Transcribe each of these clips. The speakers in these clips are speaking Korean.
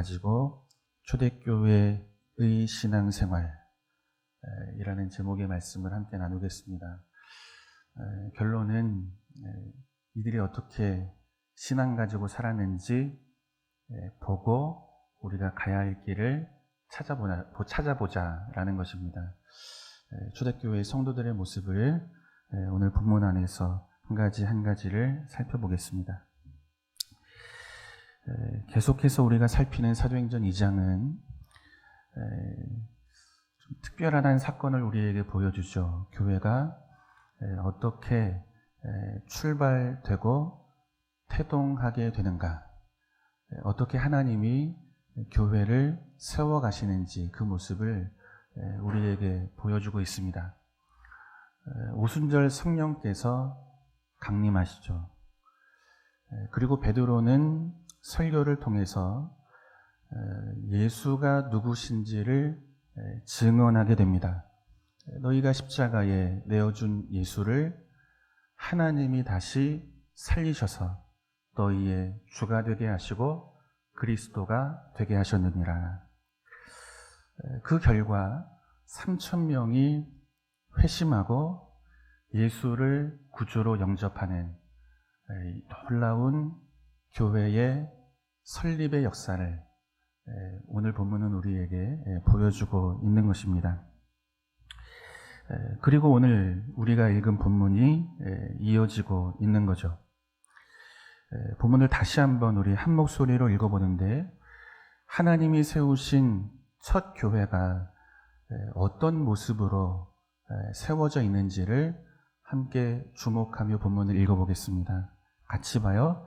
가지고 초대교회의 신앙생활 이라는 제목의 말씀을 함께 나누겠습니다. 결론은 이들이 어떻게 신앙 가지고 살았는지 보고 우리가 가야 할 길을 찾아보자, 찾아보자라는 것입니다. 초대교회 성도들의 모습을 오늘 본문 안에서 한 가지 한 가지를 살펴보겠습니다. 계속해서 우리가 살피는 사도행전 2장은 특별한 한 사건을 우리에게 보여주죠. 교회가 어떻게 출발되고 태동하게 되는가, 어떻게 하나님이 교회를 세워가시는지 그 모습을 우리에게 보여주고 있습니다. 오순절 성령께서 강림하시죠. 그리고 베드로는 설교를 통해서 예수가 누구신지를 증언하게 됩니다. 너희가 십자가에 내어준 예수를 하나님이 다시 살리셔서 너희의 주가 되게 하시고 그리스도가 되게 하셨느니라. 그 결과 3천 명이 회심하고 예수를 구주로 영접하는 놀라운 교회의 설립의 역사를 오늘 본문은 우리에게 보여주고 있는 것입니다. 그리고 오늘 우리가 읽은 본문이 이어지고 있는 거죠. 본문을 다시 한번 우리 한 목소리로 읽어보는데 하나님이 세우신 첫 교회가 어떤 모습으로 세워져 있는지를 함께 주목하며 본문을 읽어보겠습니다. 같이 봐요.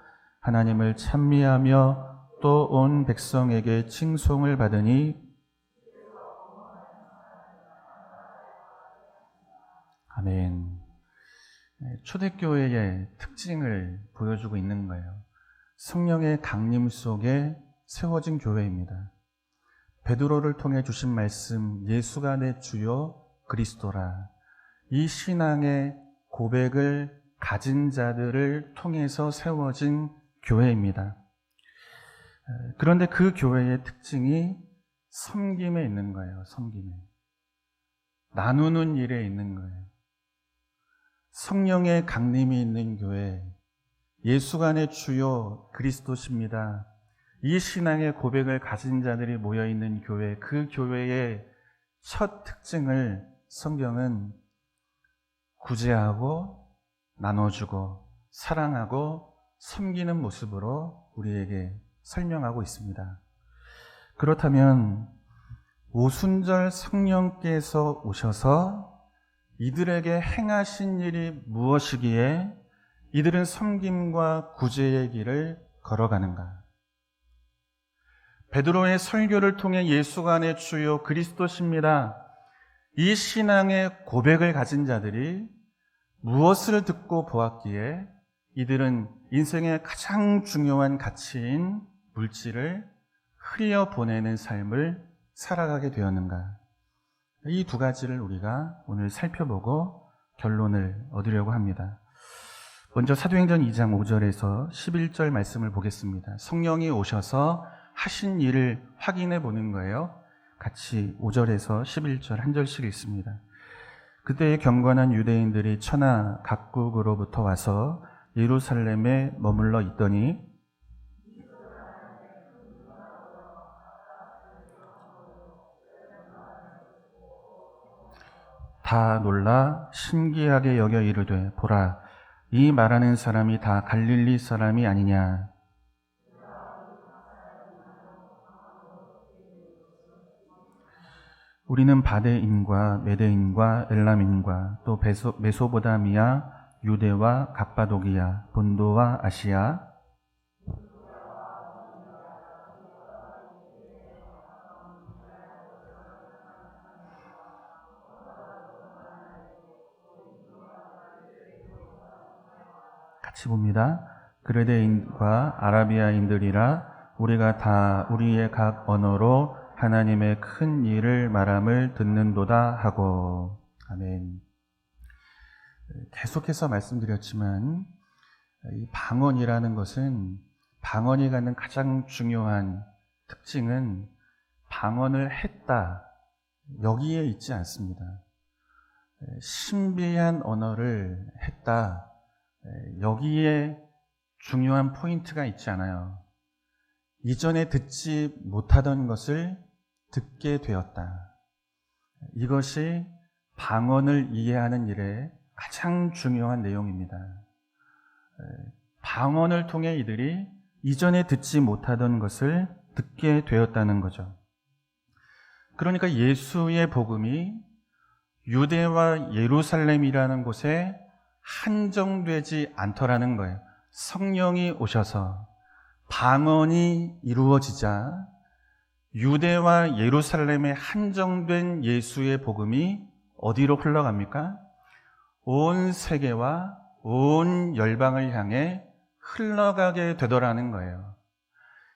하나님을 찬미하며 또 온 백성에게 칭송을 받으니 아멘. 초대교회의 특징을 보여주고 있는 거예요. 성령의 강림 속에 세워진 교회입니다. 베드로를 통해 주신 말씀, 예수가 내 주요 그리스도라. 이 신앙의 고백을 가진 자들을 통해서 세워진 교회입니다. 그런데 그 교회의 특징이 섬김에 있는 거예요, 섬김에. 나누는 일에 있는 거예요. 성령의 강림이 있는 교회, 예수가 내 주요 그리스도십니다. 이 신앙의 고백을 가진 자들이 모여 있는 교회, 그 교회의 첫 특징을 성경은 구제하고 나눠주고 사랑하고 섬기는 모습으로 우리에게 설명하고 있습니다. 그렇다면 오순절 성령께서 오셔서 이들에게 행하신 일이 무엇이기에 이들은 섬김과 구제의 길을 걸어가는가? 베드로의 설교를 통해 예수가 내 주요 그리스도십니다. 이 신앙의 고백을 가진 자들이 무엇을 듣고 보았기에 이들은 인생의 가장 중요한 가치인 물질을 흘려 보내는 삶을 살아가게 되었는가? 이 두 가지를 우리가 오늘 살펴보고 결론을 얻으려고 합니다. 먼저 사도행전 2장 5절에서 11절 말씀을 보겠습니다. 성령이 오셔서 하신 일을 확인해 보는 거예요. 같이 5절에서 11절 한 절씩 읽습니다. 그때의 경건한 유대인들이 천하 각국으로부터 와서 예루살렘에 머물러 있더니 다 놀라 신기하게 여겨 이르되 보라 이 말하는 사람이 다 갈릴리 사람이 아니냐? 우리는 바데인과 메데인과 엘람인과 또 메소보다미아, 유대와 갑바도기야, 본도와 아시아, 같이 봅니다. 그레데인과 아라비아인들이라 우리가 다 우리의 각 언어로 하나님의 큰 일을 말함을 듣는도다 하고 아멘. 계속해서 말씀드렸지만 이 방언이라는 것은 방언이 갖는 가장 중요한 특징은 방언을 했다 여기에 있지 않습니다. 신비한 언어를 했다 여기에 중요한 포인트가 있지 않아요. 이전에 듣지 못하던 것을 듣게 되었다. 이것이 방언을 이해하는 일에 가장 중요한 내용입니다. 방언을 통해 이들이 이전에 듣지 못하던 것을 듣게 되었다는 거죠. 그러니까 예수의 복음이 유대와 예루살렘이라는 곳에 한정되지 않더라는 거예요. 성령이 오셔서 방언이 이루어지자 유대와 예루살렘에 한정된 예수의 복음이 어디로 흘러갑니까? 온 세계와 온 열방을 향해 흘러가게 되더라는 거예요.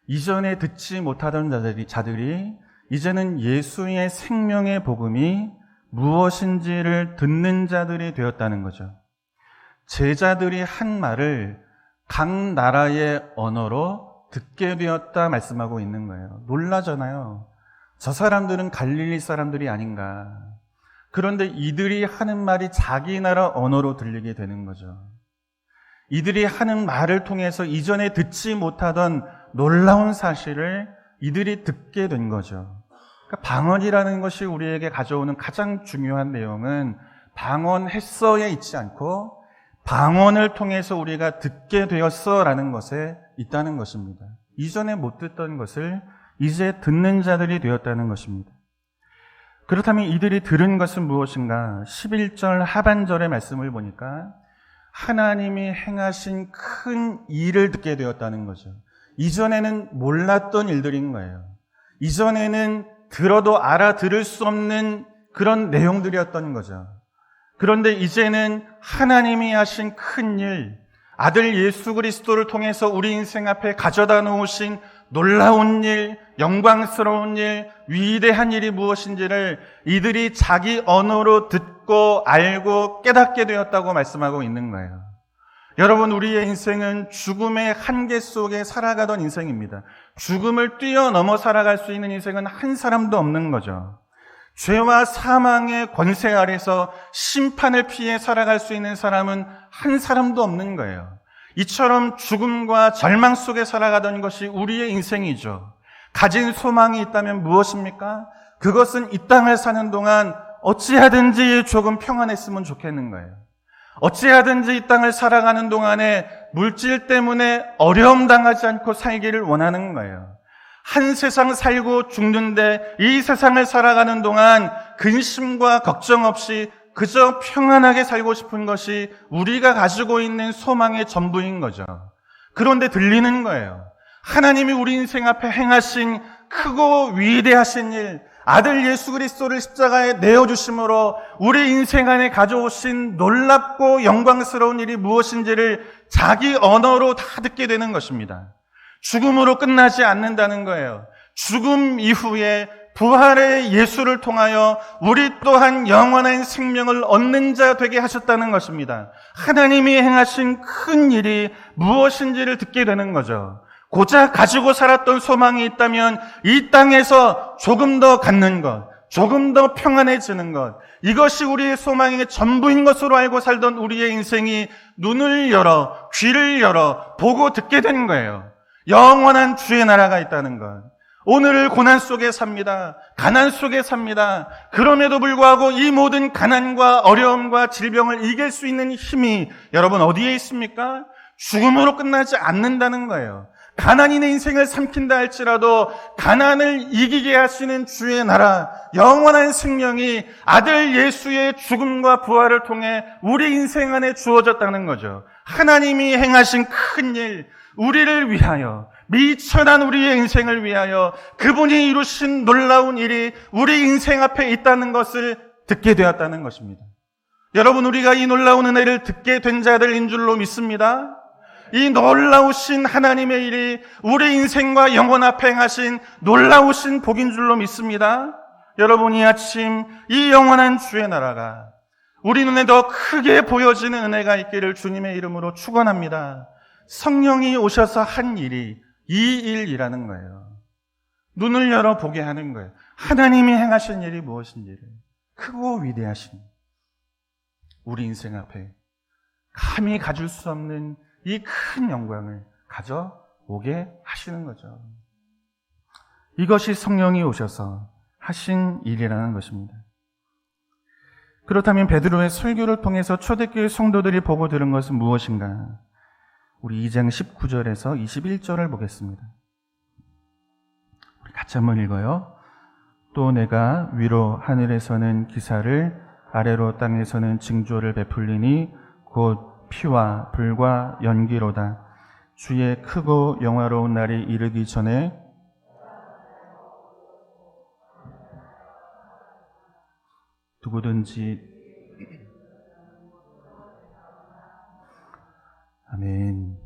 이전에 듣지 못하던 자들이, 자들이 이제는 예수의 생명의 복음이 무엇인지를 듣는 자들이 되었다는 거죠. 제자들이 한 말을 각 나라의 언어로 듣게 되었다 말씀하고 있는 거예요. 놀라잖아요. 저 사람들은 갈릴리 사람들이 아닌가. 그런데 이들이 하는 말이 자기 나라 언어로 들리게 되는 거죠. 이들이 하는 말을 통해서 이전에 듣지 못하던 놀라운 사실을 이들이 듣게 된 거죠. 그러니까 방언이라는 것이 우리에게 가져오는 가장 중요한 내용은 방언했어에 있지 않고 방언을 통해서 우리가 듣게 되었어라는 것에 있다는 것입니다. 이전에 못 듣던 것을 이제 듣는 자들이 되었다는 것입니다. 그렇다면 이들이 들은 것은 무엇인가? 11절 하반절의 말씀을 보니까 하나님이 행하신 큰 일을 듣게 되었다는 거죠. 이전에는 몰랐던 일들인 거예요. 이전에는 들어도 알아들을 수 없는 그런 내용들이었던 거죠. 그런데 이제는 하나님이 하신 큰 일, 아들 예수 그리스도를 통해서 우리 인생 앞에 가져다 놓으신 놀라운 일, 영광스러운 일, 위대한 일이 무엇인지를 이들이 자기 언어로 듣고 알고 깨닫게 되었다고 말씀하고 있는 거예요. 여러분, 우리의 인생은 죽음의 한계 속에 살아가던 인생입니다. 죽음을 뛰어넘어 살아갈 수 있는 인생은 한 사람도 없는 거죠. 죄와 사망의 권세 아래서 심판을 피해 살아갈 수 있는 사람은 한 사람도 없는 거예요. 이처럼 죽음과 절망 속에 살아가던 것이 우리의 인생이죠. 가진 소망이 있다면 무엇입니까? 그것은 이 땅을 사는 동안 어찌하든지 조금 평안했으면 좋겠는 거예요. 어찌하든지 이 땅을 살아가는 동안에 물질 때문에 어려움 당하지 않고 살기를 원하는 거예요. 한 세상 살고 죽는데 이 세상을 살아가는 동안 근심과 걱정 없이 그저 평안하게 살고 싶은 것이 우리가 가지고 있는 소망의 전부인 거죠. 그런데 들리는 거예요. 하나님이 우리 인생 앞에 행하신 크고 위대하신 일, 아들 예수 그리스도를 십자가에 내어주심으로 우리 인생 안에 가져오신 놀랍고 영광스러운 일이 무엇인지를 자기 언어로 다 듣게 되는 것입니다. 죽음으로 끝나지 않는다는 거예요. 죽음 이후에 부활의 예수를 통하여 우리 또한 영원한 생명을 얻는 자 되게 하셨다는 것입니다. 하나님이 행하신 큰 일이 무엇인지를 듣게 되는 거죠. 고작 가지고 살았던 소망이 있다면 이 땅에서 조금 더 갖는 것, 조금 더 평안해지는 것, 이것이 우리의 소망의 전부인 것으로 알고 살던 우리의 인생이 눈을 열어, 귀를 열어, 보고 듣게 된 거예요. 영원한 주의 나라가 있다는 것. 오늘을 고난 속에 삽니다. 가난 속에 삽니다. 그럼에도 불구하고 이 모든 가난과 어려움과 질병을 이길 수 있는 힘이 여러분 어디에 있습니까? 죽음으로 끝나지 않는다는 거예요. 가난이 내 인생을 삼킨다 할지라도 가난을 이기게 하시는 주의 나라, 영원한 생명이 아들 예수의 죽음과 부활을 통해 우리 인생 안에 주어졌다는 거죠. 하나님이 행하신 큰 일, 우리를 위하여, 미천한 우리의 인생을 위하여 그분이 이루신 놀라운 일이 우리 인생 앞에 있다는 것을 듣게 되었다는 것입니다. 여러분, 우리가 이 놀라운 은혜를 듣게 된 자들인 줄로 믿습니다. 이 놀라우신 하나님의 일이 우리 인생과 영혼 앞에 행하신 놀라우신 복인 줄로 믿습니다. 여러분 이 아침 이 영원한 주의 나라가 우리 눈에 더 크게 보여지는 은혜가 있기를 주님의 이름으로 축원합니다. 성령이 오셔서 한 일이 이 일이라는 거예요. 눈을 열어 보게 하는 거예요. 하나님이 행하신 일이 무엇인지를 크고 위대하신 우리 인생 앞에 감히 가질 수 없는 이 큰 영광을 가져오게 하시는 거죠. 이것이 성령이 오셔서 하신 일이라는 것입니다. 그렇다면 베드로의 설교를 통해서 초대교회 성도들이 보고 들은 것은 무엇인가? 우리 2장 19절에서 21절을 보겠습니다. 우리 같이 한번 읽어요. 또 내가 위로 하늘에서는 기사를 아래로 땅에서는 징조를 베풀리니 곧 피와 불과 연기로다. 주의 크고 영화로운 날이 이르기 전에 누구든지 아멘.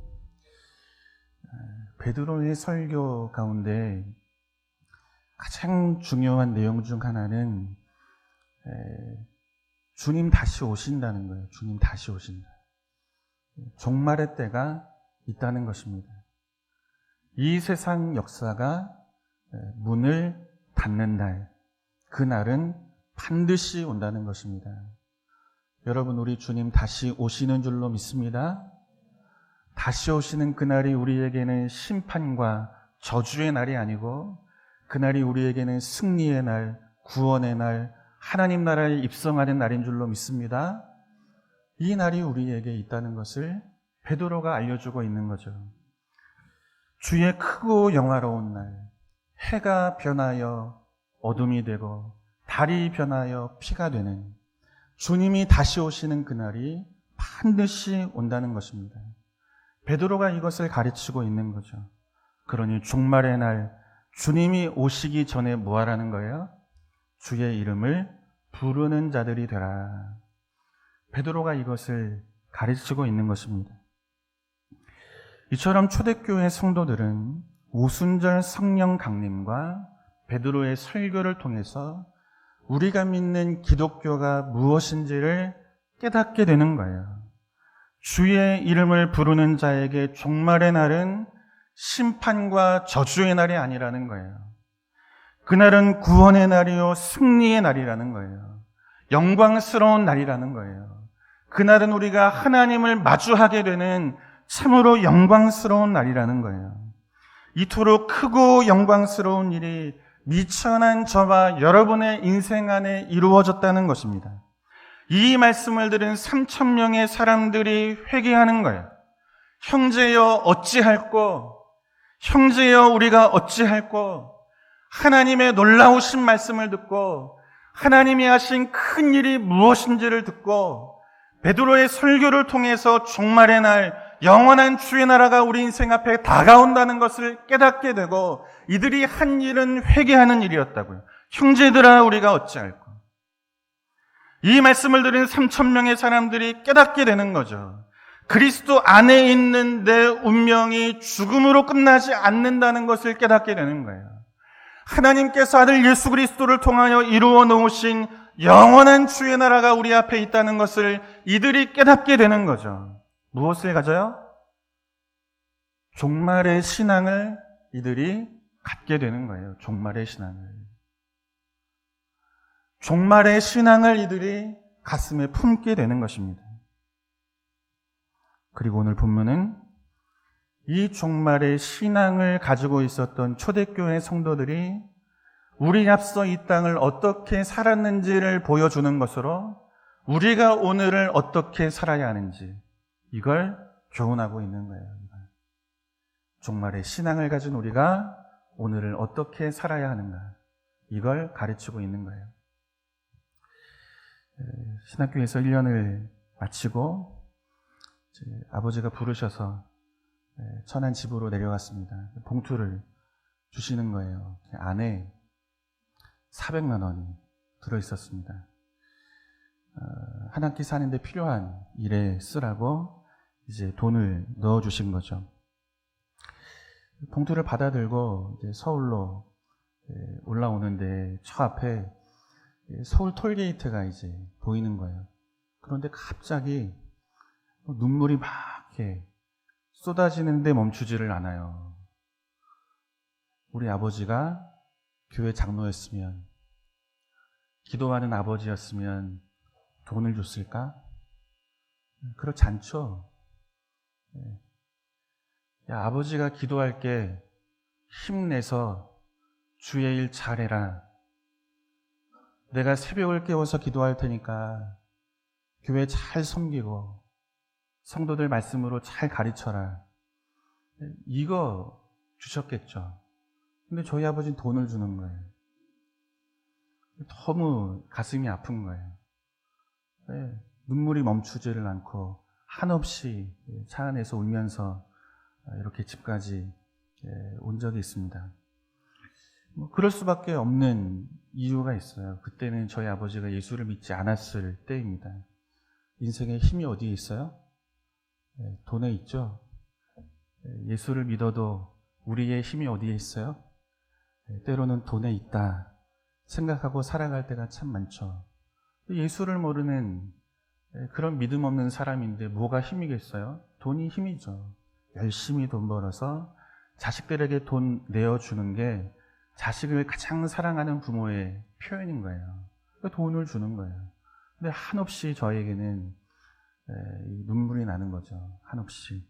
베드로의 설교 가운데 가장 중요한 내용 중 하나는 주님 다시 오신다는 거예요. 주님 다시 오신다. 종말의 때가 있다는 것입니다. 이 세상 역사가 문을 닫는 날, 그 날은 반드시 온다는 것입니다. 여러분, 우리 주님 다시 오시는 줄로 믿습니다. 다시 오시는 그날이 우리에게는 심판과 저주의 날이 아니고, 그날이 우리에게는 승리의 날, 구원의 날, 하나님 나라에 입성하는 날인 줄로 믿습니다. 이 날이 우리에게 있다는 것을 베드로가 알려주고 있는 거죠. 주의 크고 영화로운 날, 해가 변하여 어둠이 되고 달이 변하여 피가 되는 주님이 다시 오시는 그날이 반드시 온다는 것입니다. 베드로가 이것을 가르치고 있는 거죠. 그러니 종말의 날 주님이 오시기 전에 뭐 하라는 거예요? 주의 이름을 부르는 자들이 되라. 베드로가 이것을 가르치고 있는 것입니다. 이처럼 초대교회 성도들은 오순절 성령 강림과 베드로의 설교를 통해서 우리가 믿는 기독교가 무엇인지를 깨닫게 되는 거예요. 주의 이름을 부르는 자에게 종말의 날은 심판과 저주의 날이 아니라는 거예요. 그날은 구원의 날이요, 승리의 날이라는 거예요. 영광스러운 날이라는 거예요. 그날은 우리가 하나님을 마주하게 되는 참으로 영광스러운 날이라는 거예요. 이토록 크고 영광스러운 일이 미천한 저와 여러분의 인생 안에 이루어졌다는 것입니다. 이 말씀을 들은 3천 명의 사람들이 회개하는 거예요. 형제여 어찌할꼬? 형제여 우리가 어찌할꼬? 하나님의 놀라우신 말씀을 듣고 하나님이 하신 큰 일이 무엇인지를 듣고 베드로의 설교를 통해서 종말의 날 영원한 주의 나라가 우리 인생 앞에 다가온다는 것을 깨닫게 되고 이들이 한 일은 회개하는 일이었다고요. 형제들아 우리가 어찌할꼬. 이 말씀을 들은 3천 명의 사람들이 깨닫게 되는 거죠. 그리스도 안에 있는 내 운명이 죽음으로 끝나지 않는다는 것을 깨닫게 되는 거예요. 하나님께서 아들 예수 그리스도를 통하여 이루어 놓으신 영원한 주의 나라가 우리 앞에 있다는 것을 이들이 깨닫게 되는 거죠. 무엇을 가져요? 종말의 신앙을 이들이 갖게 되는 거예요. 종말의 신앙을. 종말의 신앙을 이들이 가슴에 품게 되는 것입니다. 그리고 오늘 본문은 이 종말의 신앙을 가지고 있었던 초대교회 성도들이 우리 앞서 이 땅을 어떻게 살았는지를 보여주는 것으로 우리가 오늘을 어떻게 살아야 하는지 이걸 교훈하고 있는 거예요. 종말의 신앙을 가진 우리가 오늘을 어떻게 살아야 하는가 이걸 가르치고 있는 거예요. 신학교에서 1년을 마치고 아버지가 부르셔서 천안 집으로 내려갔습니다. 봉투를 주시는 거예요. 안에 400만 원이 들어 있었습니다. 어, 한 학기 사는데 필요한 일에 쓰라고 이제 돈을 넣어 주신 거죠. 봉투를 받아들고 서울로 예, 올라오는데 저 앞에 예, 서울 톨게이트가 이제 보이는 거예요. 그런데 갑자기 눈물이 막 이렇게 쏟아지는데 멈추지를 않아요. 우리 아버지가 교회 장로였으면, 기도하는 아버지였으면 돈을 줬을까? 그렇지 않죠. 예. 야, 아버지가 기도할게 힘내서 주의 일 잘해라. 내가 새벽을 깨워서 기도할 테니까 교회 잘 섬기고 성도들 말씀으로 잘 가르쳐라. 이거 주셨겠죠. 근데 저희 아버지는 돈을 주는 거예요. 너무 가슴이 아픈 거예요. 네, 눈물이 멈추지를 않고 한없이 차 안에서 울면서 이렇게 집까지 예, 온 적이 있습니다. 뭐 그럴 수밖에 없는 이유가 있어요. 그때는 저희 아버지가 예수를 믿지 않았을 때입니다. 인생의 힘이 어디에 있어요? 예, 돈에 있죠. 예, 예수를 믿어도 우리의 힘이 어디에 있어요? 때로는 돈에 있다 생각하고 살아갈 때가 참 많죠. 예수를 모르는 그런 믿음 없는 사람인데 뭐가 힘이겠어요? 돈이 힘이죠. 열심히 돈 벌어서 자식들에게 돈 내어주는 게 자식을 가장 사랑하는 부모의 표현인 거예요. 그러니까 돈을 주는 거예요. 근데 한없이 저에게는 눈물이 나는 거죠. 한없이.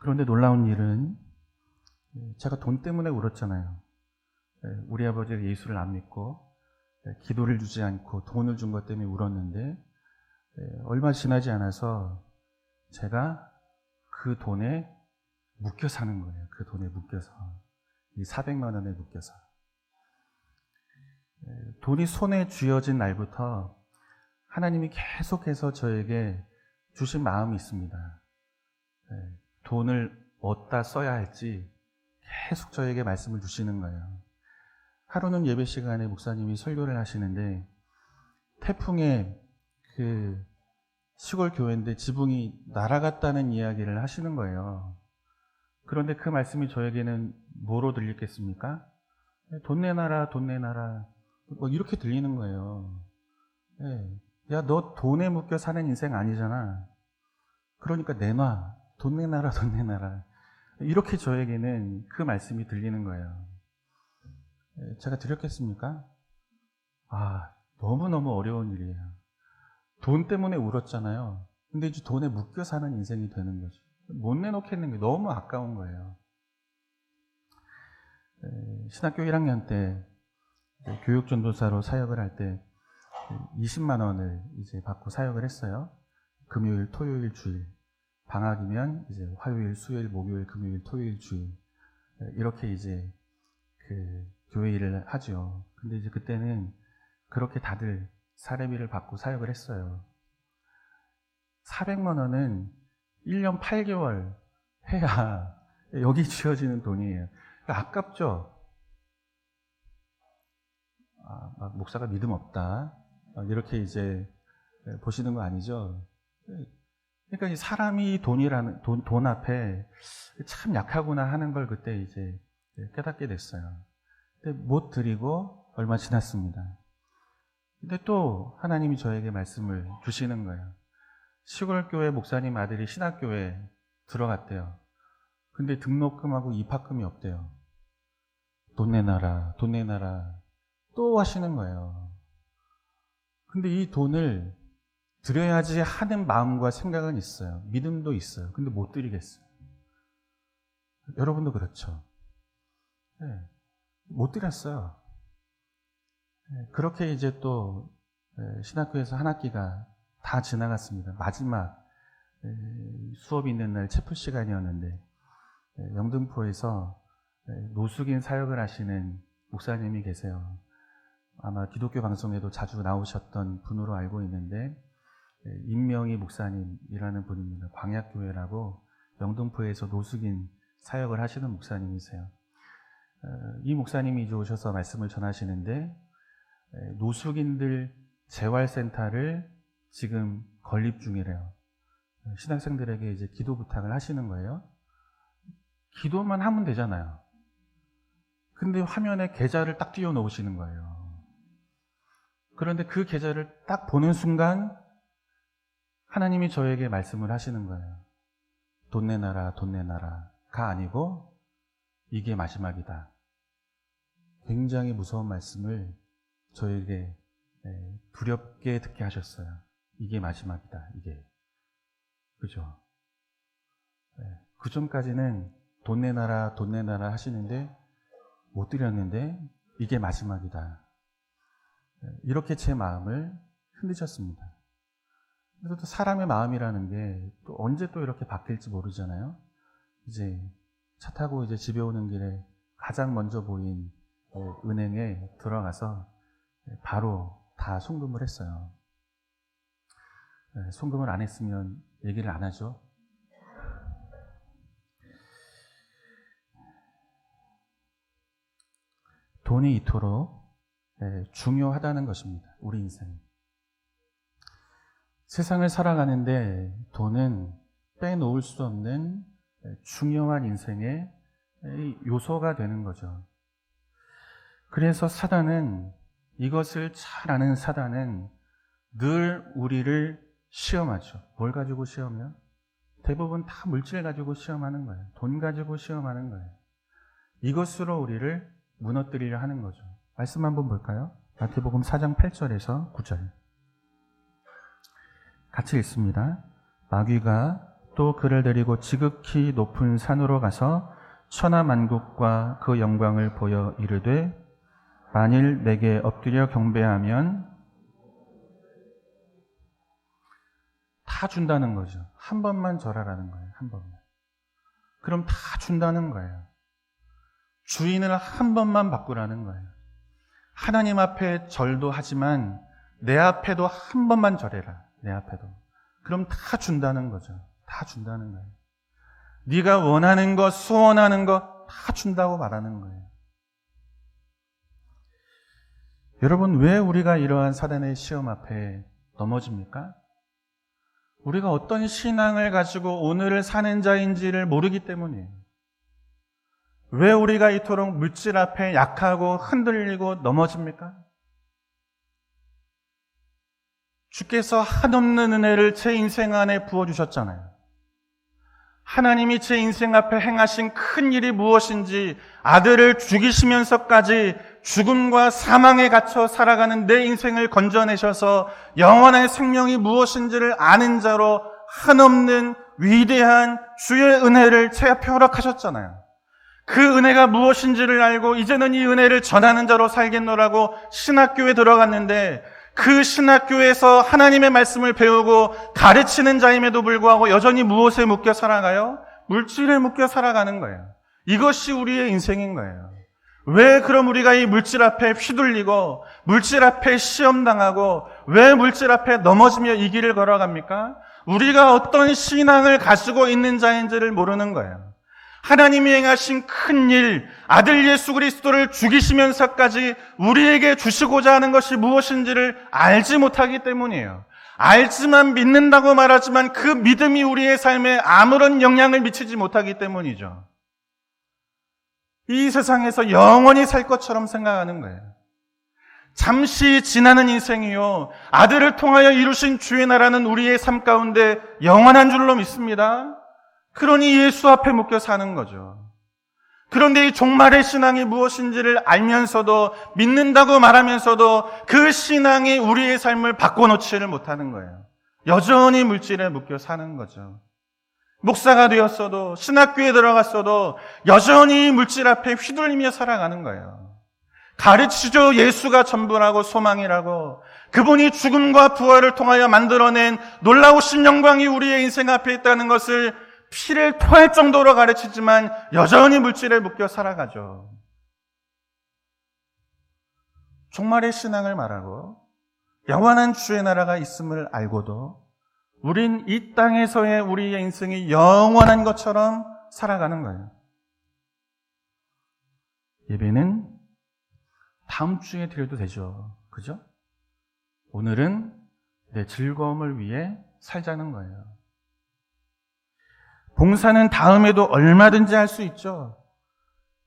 그런데 놀라운 일은 제가 돈 때문에 울었잖아요. 우리 아버지가 예수를 안 믿고 기도를 주지 않고 돈을 준 것 때문에 울었는데 얼마 지나지 않아서 제가 그 돈에 묶여 사는 거예요. 그 돈에 묶여서. 이 400만 원에 묶여서. 돈이 손에 쥐어진 날부터 하나님이 계속해서 저에게 주신 마음이 있습니다. 돈을 어디다 써야 할지 계속 저에게 말씀을 주시는 거예요. 하루는 예배 시간에 목사님이 설교를 하시는데 태풍에 그 시골 교회인데 지붕이 날아갔다는 이야기를 하시는 거예요. 그런데 그 말씀이 저에게는 뭐로 들리겠습니까? 돈 내놔라, 돈 내놔라. 뭐 이렇게 들리는 거예요. 네. 야, 너 돈에 묶여 사는 인생 아니잖아. 그러니까 내놔. 돈 내놔라, 돈 내놔라. 이렇게 저에게는 그 말씀이 들리는 거예요. 예, 제가 드렸겠습니까? 아, 너무너무 어려운 일이에요. 돈 때문에 울었잖아요. 근데 이제 돈에 묶여 사는 인생이 되는 거죠. 못 내놓겠는 게 너무 아까운 거예요. 신학교 1학년 때 교육전도사로 사역을 할 때 20만 원을 이제 받고 사역을 했어요. 금요일, 토요일, 주일. 방학이면 이제 화요일, 수요일, 목요일, 금요일, 토요일, 주일. 이렇게 이제 그 교회 일을 하죠. 근데 이제 그때는 그렇게 다들 사례비를 받고 사역을 했어요. 400만 원은 1년 8개월 해야 여기 지어지는 돈이에요. 그러니까 아깝죠? 아, 목사가 믿음 없다. 이렇게 이제 보시는 거 아니죠? 그러니까 사람이 돈이라는, 돈, 돈 앞에 참 약하구나 하는 걸 그때 이제 깨닫게 됐어요. 근데 못 드리고 얼마 지났습니다. 근데 또 하나님이 저에게 말씀을 주시는 거예요. 시골 교회 목사님 아들이 신학교에 들어갔대요. 근데 등록금하고 입학금이 없대요. 돈 내놔라, 돈 내놔라. 또 하시는 거예요. 근데 이 돈을 드려야지 하는 마음과 생각은 있어요. 믿음도 있어요. 근데 못 드리겠어요. 여러분도 그렇죠. 네, 못 드렸어요. 네, 그렇게 이제 또 네, 신학교에서 한 학기가 다 지나갔습니다. 마지막 네, 수업이 있는 날 체프 시간이었는데 영등포에서 노숙인 사역을 하시는 목사님이 계세요. 아마 기독교 방송에도 자주 나오셨던 분으로 알고 있는데 임명희 목사님이라는 분입니다. 광약교회라고 영등포에서 노숙인 사역을 하시는 목사님이세요. 어, 이 목사님이 이제 오셔서 말씀을 전하시는데 노숙인들 재활센터를 지금 건립 중이래요. 신학생들에게 이제 기도 부탁을 하시는 거예요. 기도만 하면 되잖아요. 근데 화면에 계좌를 딱 띄워 놓으시는 거예요. 그런데 그 계좌를 딱 보는 순간 하나님이 저에게 말씀을 하시는 거예요. 돈 내놔라, 돈 내놔라가 아니고 이게 마지막이다. 굉장히 무서운 말씀을 저에게 네, 두렵게 듣게 하셨어요. 이게 마지막이다. 이게 그죠? 네, 그 전까지는 돈 내놔라, 돈 내놔라 하시는데 못 드렸는데 이게 마지막이다. 네, 이렇게 제 마음을 흔드셨습니다. 그래서 또 사람의 마음이라는 게 또 언제 또 이렇게 바뀔지 모르잖아요. 이제 차 타고 이제 집에 오는 길에 가장 먼저 보인 어, 은행에 들어가서 바로 다 송금을 했어요. 네, 송금을 안 했으면 얘기를 안 하죠. 돈이 이토록 네, 중요하다는 것입니다. 우리 인생. 세상을 살아가는데 돈은 빼놓을 수 없는 중요한 인생의 요소가 되는 거죠. 그래서 사단은 이것을 잘 아는 사단은 늘 우리를 시험하죠. 뭘 가지고 시험해요? 대부분 다 물질 가지고 시험하는 거예요. 돈 가지고 시험하는 거예요. 이것으로 우리를 무너뜨리려 하는 거죠. 말씀 한번 볼까요? 마태복음 4장 8절에서 9절. 같이 읽습니다. 마귀가 또 그를 데리고 지극히 높은 산으로 가서 천하 만국과 그 영광을 보여 이르되 만일 내게 엎드려 경배하면 다 준다는 거죠. 한 번만 절하라는 거예요. 한 번만. 그럼 다 준다는 거예요. 주인을 한 번만 바꾸라는 거예요. 하나님 앞에 절도 하지만 내 앞에도 한 번만 절해라. 내 앞에도. 그럼 다 준다는 거죠. 다 준다는 거예요. 네가 원하는 것, 소원하는 것 다 준다고 말하는 거예요. 여러분, 왜 우리가 이러한 사단의 시험 앞에 넘어집니까? 우리가 어떤 신앙을 가지고 오늘을 사는 자인지를 모르기 때문이에요. 왜 우리가 이토록 물질 앞에 약하고 흔들리고 넘어집니까? 주께서 한없는 은혜를 제 인생 안에 부어주셨잖아요. 하나님이 제 인생 앞에 행하신 큰 일이 무엇인지 아들을 죽이시면서까지 죽음과 사망에 갇혀 살아가는 내 인생을 건져내셔서 영원한 생명이 무엇인지를 아는 자로 한없는 위대한 주의 은혜를 제 앞에 허락하셨잖아요. 그 은혜가 무엇인지를 알고 이제는 이 은혜를 전하는 자로 살겠노라고 신학교에 들어갔는데 그 신학교에서 하나님의 말씀을 배우고 가르치는 자임에도 불구하고 여전히 무엇에 묶여 살아가요? 물질에 묶여 살아가는 거예요. 이것이 우리의 인생인 거예요. 왜 그럼 우리가 이 물질 앞에 휘둘리고 물질 앞에 시험당하고 왜 물질 앞에 넘어지며 이 길을 걸어갑니까? 우리가 어떤 신앙을 가지고 있는 자인지를 모르는 거예요. 하나님이 행하신 큰 일, 아들 예수 그리스도를 죽이시면서까지 우리에게 주시고자 하는 것이 무엇인지를 알지 못하기 때문이에요. 알지만 믿는다고 말하지만 그 믿음이 우리의 삶에 아무런 영향을 미치지 못하기 때문이죠. 이 세상에서 영원히 살 것처럼 생각하는 거예요. 잠시 지나는 인생이요. 아들을 통하여 이루신 주의 나라는 우리의 삶 가운데 영원한 줄로 믿습니다. 그러니 예수 앞에 묶여 사는 거죠. 그런데 이 종말의 신앙이 무엇인지를 알면서도 믿는다고 말하면서도 그 신앙이 우리의 삶을 바꿔놓지를 못하는 거예요. 여전히 물질에 묶여 사는 거죠. 목사가 되었어도 신학교에 들어갔어도 여전히 물질 앞에 휘둘리며 살아가는 거예요. 가르치죠. 예수가 전부라고 소망이라고. 그분이 죽음과 부활을 통하여 만들어낸 놀라우신 영광이 우리의 인생 앞에 있다는 것을 피를 토할 정도로 가르치지만 여전히 물질에 묶여 살아가죠. 종말의 신앙을 말하고 영원한 주의 나라가 있음을 알고도 우린 이 땅에서의 우리의 인생이 영원한 것처럼 살아가는 거예요. 예배는 다음 주에 드려도 되죠. 그죠? 오늘은 내 즐거움을 위해 살자는 거예요. 봉사는 다음에도 얼마든지 할 수 있죠.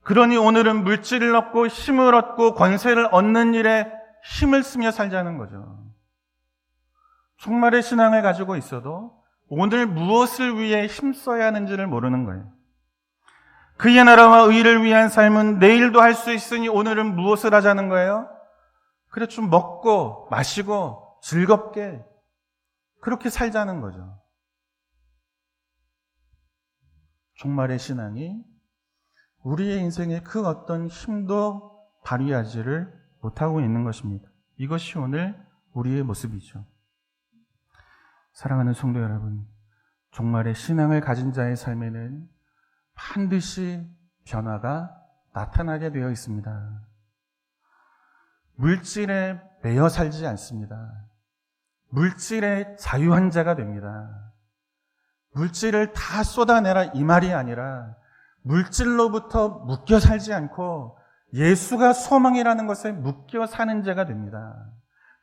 그러니 오늘은 물질을 얻고 힘을 얻고 권세를 얻는 일에 힘을 쓰며 살자는 거죠. 종말의 신앙을 가지고 있어도 오늘 무엇을 위해 힘써야 하는지를 모르는 거예요. 그의 나라와 의를 위한 삶은 내일도 할 수 있으니 오늘은 무엇을 하자는 거예요? 그래 좀 먹고 마시고 즐겁게 그렇게 살자는 거죠. 종말의 신앙이 우리의 인생에 그 어떤 힘도 발휘하지를 못하고 있는 것입니다. 이것이 오늘 우리의 모습이죠. 사랑하는 성도 여러분, 종말의 신앙을 가진 자의 삶에는 반드시 변화가 나타나게 되어 있습니다. 물질에 매여 살지 않습니다. 물질의 자유한 자가 됩니다. 물질을 다 쏟아내라 이 말이 아니라 물질로부터 묶여 살지 않고 예수가 소망이라는 것에 묶여 사는 자가 됩니다.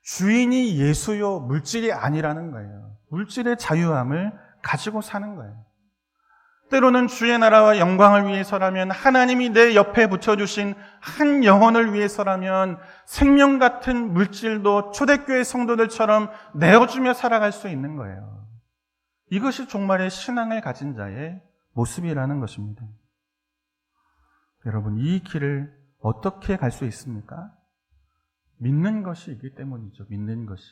주인이 예수요, 물질이 아니라는 거예요. 물질의 자유함을 가지고 사는 거예요. 때로는 주의 나라와 영광을 위해서라면 하나님이 내 옆에 붙여주신 한 영혼을 위해서라면 생명 같은 물질도 초대교회 성도들처럼 내어주며 살아갈 수 있는 거예요. 이것이 종말의 신앙을 가진 자의 모습이라는 것입니다. 여러분, 이 길을 어떻게 갈 수 있습니까? 믿는 것이 있기 때문이죠. 믿는 것이.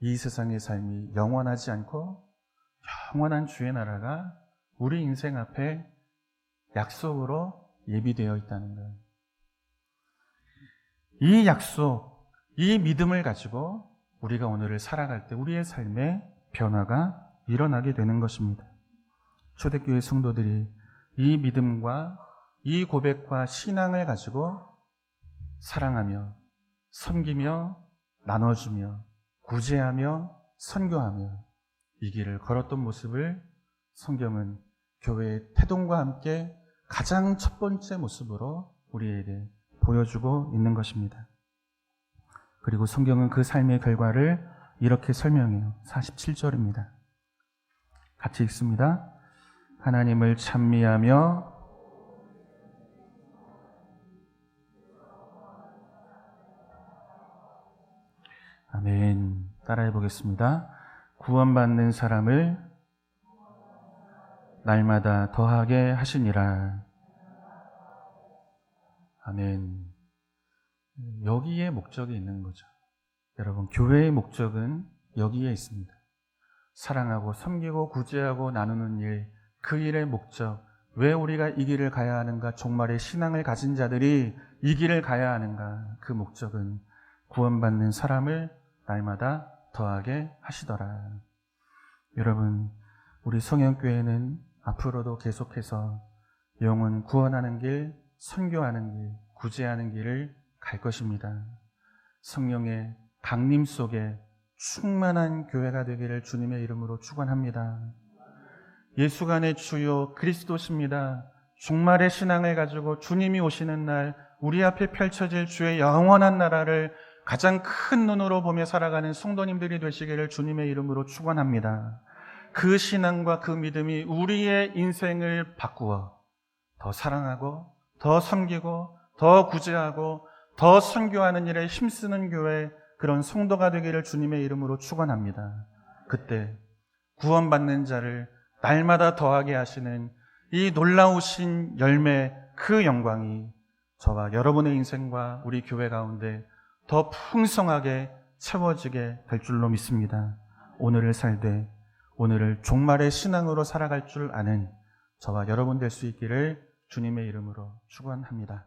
이 세상의 삶이 영원하지 않고 영원한 주의 나라가 우리 인생 앞에 약속으로 예비되어 있다는 거예요. 이 약속, 이 믿음을 가지고 우리가 오늘을 살아갈 때 우리의 삶에 변화가 일어나게 되는 것입니다. 초대교회 성도들이 이 믿음과 이 고백과 신앙을 가지고 사랑하며 섬기며 나눠주며 구제하며 선교하며 이 길을 걸었던 모습을 성경은 교회의 태동과 함께 가장 첫 번째 모습으로 우리에게 보여주고 있는 것입니다. 그리고 성경은 그 삶의 결과를 이렇게 설명해요. 47절입니다. 같이 읽습니다. 하나님을 찬미하며 아멘. 따라해 보겠습니다. 구원받는 사람을 날마다 더하게 하시니라. 아멘. 여기에 목적이 있는 거죠. 여러분, 교회의 목적은 여기에 있습니다. 사랑하고 섬기고 구제하고 나누는 일, 그 일의 목적, 왜 우리가 이 길을 가야 하는가, 종말의 신앙을 가진 자들이 이 길을 가야 하는가, 그 목적은 구원받는 사람을 날마다 더하게 하시더라. 여러분, 우리 성형교회는 앞으로도 계속해서 영혼 구원하는 길, 선교하는 길, 구제하는 길을 갈 것입니다. 성령의 강림 속에 충만한 교회가 되기를 주님의 이름으로 축원합니다. 예수가 내 주요 그리스도십니다. 종말의 신앙을 가지고 주님이 오시는 날 우리 앞에 펼쳐질 주의 영원한 나라를 가장 큰 눈으로 보며 살아가는 성도님들이 되시기를 주님의 이름으로 축원합니다. 그 신앙과 그 믿음이 우리의 인생을 바꾸어 더 사랑하고 더 섬기고 더 구제하고 더 선교하는 일에 힘쓰는 교회 그런 성도가 되기를 주님의 이름으로 축원합니다. 그때 구원받는 자를 날마다 더하게 하시는 이 놀라우신 열매 그 영광이 저와 여러분의 인생과 우리 교회 가운데 더 풍성하게 채워지게 될 줄로 믿습니다. 오늘을 살되 오늘을 종말의 신앙으로 살아갈 줄 아는 저와 여러분 될 수 있기를 주님의 이름으로 축원합니다.